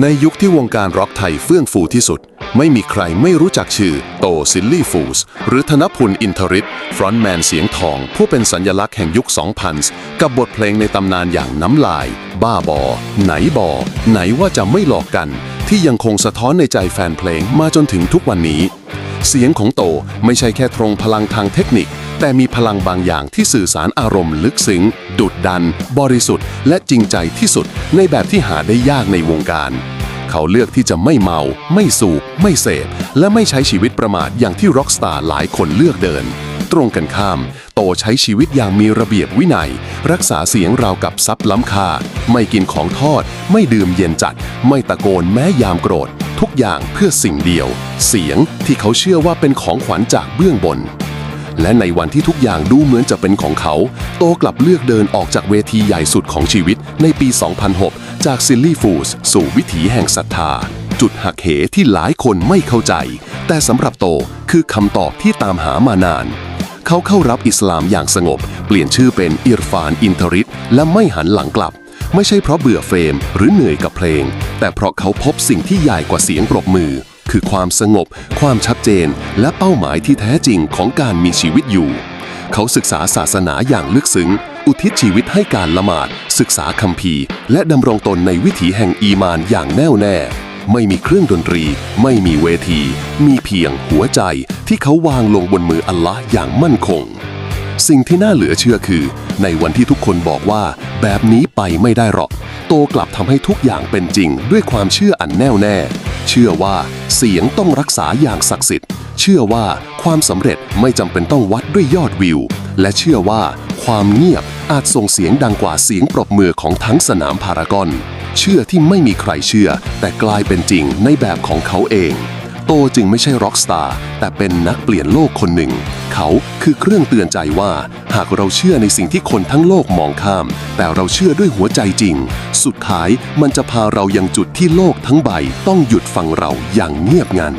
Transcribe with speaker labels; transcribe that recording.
Speaker 1: ในยุคที่วงการร็อกไทยเฟื่องฟูที่สุด ไม่มีใครไม่รู้จักชื่อ โตซิลลี่ฟูสหรือธนพลอินทริตฟรอนต์แมนเสียงทอง ผู้เป็นสัญลักษณ์แห่งยุค 2000 กับบทเพลงในตำนานอย่างน้ำลาย บ้าบอ ไหนบอ ไหนว่าจะไม่หลอกกัน ที่ยังคงสะท้อนในใจแฟนเพลงมาจนถึงทุกวันนี้ เสียงของโตไม่ใช่แค่ตรงพลังทางเทคนิค แต่มีพลังบางอย่างที่สื่อสารอารมณ์ลึกซึ้ง ดุดดัน บริสุทธิ์ และจริงใจที่สุด ในแบบที่หาได้ยากในวงการ เขาเลือกที่จะไม่เมา ไม่สูบ ไม่เสพ และไม่ใช้ชีวิตประมาทอย่างที่ร็อกสตาร์หลายคนเลือกเดิน ตรงกันข้าม โตใช้ชีวิตอย่างมีระเบียบวินัย รักษาเสียงราวกับซับล้ำค่า ไม่กินของทอด ไม่ดื่มเย็นจัด ไม่ตะโกนแม้ยามโกรธ ทุกอย่างเพื่อสิ่งเดียว เสียงที่เขาเชื่อว่าเป็นของขวัญจากเบื้องบน และในวันที่ทุกอย่างดูเหมือนจะเป็นของเขา โตกลับเลือกเดินออกจากเวทีใหญ่สุดของชีวิตในปี 2006 จากซิลลี่ฟูสสู่วิถีแห่งศรัทธา จุดหักเหที่หลายคนไม่เข้าใจ แต่สำหรับโตคือคำตอบที่ตามหามานาน เขาเข้ารับอิสลามอย่างสงบ เปลี่ยนชื่อเป็นอิรฟานอินทริตและไม่หันหลังกลับ ไม่ใช่เพราะเบื่อเฟมหรือเหนื่อยกับเพลง แต่เพราะเขาพบสิ่งที่ใหญ่กว่าเสียงปรบมือ คือความสงบ ความชัดเจน และเป้าหมายที่แท้จริงของการมีชีวิตอยู่ เขาศึกษาศาสนาอย่างลึกซึ้ง อุทิศชีวิตให้การละหมาด ศึกษาคัมภีร์ และดำรงตนในวิถีแห่งอีมานอย่างแน่วแน่ ไม่มีเครื่องดนตรี ไม่มีเวที มีเพียงหัวใจที่เขาวางลงบนมืออัลลอฮ์อย่างมั่นคงสิ่งที่น่าเหลือเชื่อคือ ในวันที่ทุกคนบอกว่าแบบนี้ไปไม่ได้หรอก โตกลับทำให้ทุกอย่างเป็นจริงด้วยความเชื่ออันแน่วแน่ เชื่อว่าเสียงต้องรักษาอย่างศักดิ์สิทธิ์ เชื่อว่าความสำเร็จไม่จำเป็นต้องวัดด้วยยอดวิว และเชื่อว่าความเงียบอาจส่งเสียงดังกว่าเสียงปรบมือของทั้งสนามพารากอน เชื่อที่ไม่มีใครเชื่อ แต่กลายเป็นจริงในแบบของเขาเอง โตจึงไม่ใช่ร็อกสตาร์แต่เป็นนักเปลี่ยนโลกคนหนึ่ง เขาคือเครื่องเตือนใจว่า หากเราเชื่อในสิ่งที่คนทั้งโลกมองข้าม แต่เราเชื่อด้วยหัวใจจริง สุดท้ายมันจะพาเรายังจุดที่โลกทั้งใบ ต้องหยุดฟังเราอย่างเงียบงัน